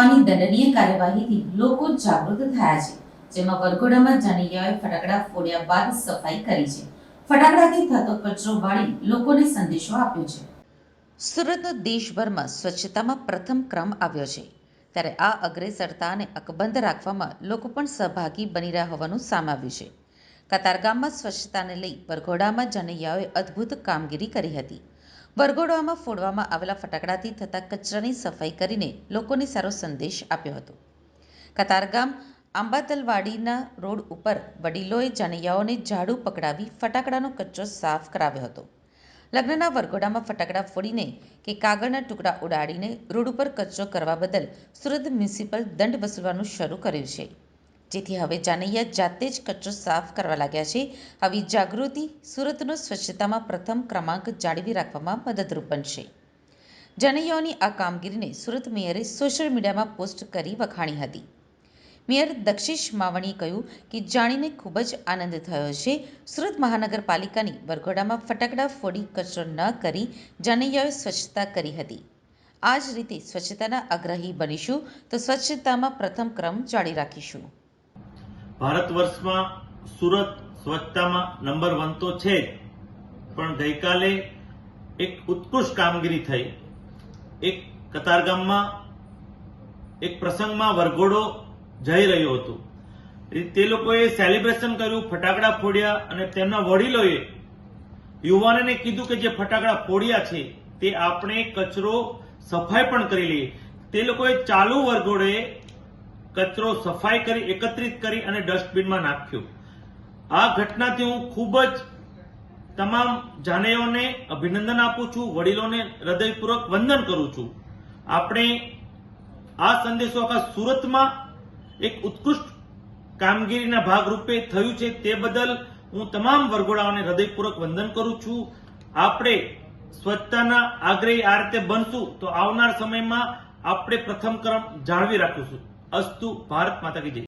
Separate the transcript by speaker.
Speaker 1: પોલીસની કાર્યવાહીથી લોકો જાગૃત થયા છે, જેમાં વરઘોડામાં જાનૈયાઓએ ફટાકડા ફોડ્યા બાદ સફાઈ કરી છે. ફટાકડાથી થતો કચરો વાળી લોકોને સંદેશો આપ્યો છે. સુરતનો દેશભરમાં સ્વચ્છતામાં પ્રથમ ક્રમ આવ્યો છે. ત્યારે આ અગ્રેસરતાને અકબંધ રાખવામાં લોકો પણ સહભાગી બની રહ્યા હોવાનું સામે આવ્યું છે. કતારગામમાં સ્વચ્છતાને લઈ વરઘોડામાં જનૈયાઓએ અદ્ભુત કામગીરી કરી હતી. વરઘોડામાં ફોડવામાં આવેલા ફટાકડાથી થતા કચરાની સફાઈ કરીને લોકોને સારો સંદેશ આપ્યો હતો. કતારગામ આંબાતલવાડીના રોડ ઉપર વડીલોએ જાનૈયાઓને ઝાડુ પકડાવી ફટાકડાનો કચરો સાફ કરાવ્યો હતો. લગ્નના વરઘોડામાં ફટાકડા ફોડીને કે કાગળના ટુકડા ઉડાડીને રોડ ઉપર કચરો કરવા બદલ સુરત મ્યુનિસિપલ દંડ વસૂલવાનું શરૂ કર્યું છે. જેથી હવે જાનૈયા જાતે જ કચરો સાફ કરવા લાગ્યા છે. આવી જાગૃતિ સુરતનો સ્વચ્છતામાં પ્રથમ ક્રમાંક જાળવી રાખવામાં મદદરૂપ બનશે. જાનૈયાઓની આ કામગીરીને સુરત મેયરે સોશિયલ મીડિયામાં પોસ્ટ કરી વખાણી હતી. મેયર દક્ષિશ માવણીએ કહ્યું કે જાણીને ખૂબ જ આનંદ થયો છે. સુરત મહાનગરપાલિકાની વરઘોડામાં ફટાકડા ફોડી કચરો ન કરી જાનૈયાઓએ સ્વચ્છતા કરી હતી. આ જ રીતે સ્વચ્છતાના આગ્રહી બનીશું તો સ્વચ્છતામાં પ્રથમ ક્રમ જાળી રાખીશું.
Speaker 2: ભારત વર્ષમાં સુરત સ્વચ્છતામાં નંબર વન તો છે જ. પણ ગઈકાલે એક ઉત્કૃષ્ટ કામગીરી થઈ. એક કતારગામમાં, એક પ્રસંગમાં વરઘોડો જઈ રહ્યો હતો. તે લોકોએ સેલિબ્રેશન કર્યું, ફટાકડા ફોડ્યા અને તેમના વડીલોએ યુવાનોને કીધું કે જે ફટાકડા ફોડ્યા છે, તે આપણે કચરો સફાઈ પણ કરી લઈએ. તે લોકોએ ચાલુ વરઘોડે કચરો સફાઈ કરી, એકત્રિત કરી અને ડસ્ટબિનમાં નાખ્યો. આ ઘટનાથી હું ખૂબ જ તમામ જાનેઓને અભિનંદન આપું છું, વડીલોને હૃદયપૂર્વક વંદન કરું છું. આપણે આ સંદેશો આખા સુરતમાં એક ઉત્કૃષ્ટ કામગીરીના ભાગરૂપે થયું છે, તે બદલ હું તમામ વરઘોડાઓને હૃદયપૂર્વક વંદન કરું છું. આપણે સ્વચ્છતાના આગ્રહી આ રીતે બનશું તો આવનાર સમયમાં આપણે પ્રથમ ક્રમ જાળવી રાખીશું. અસ્તુ ભારત માતા કી જય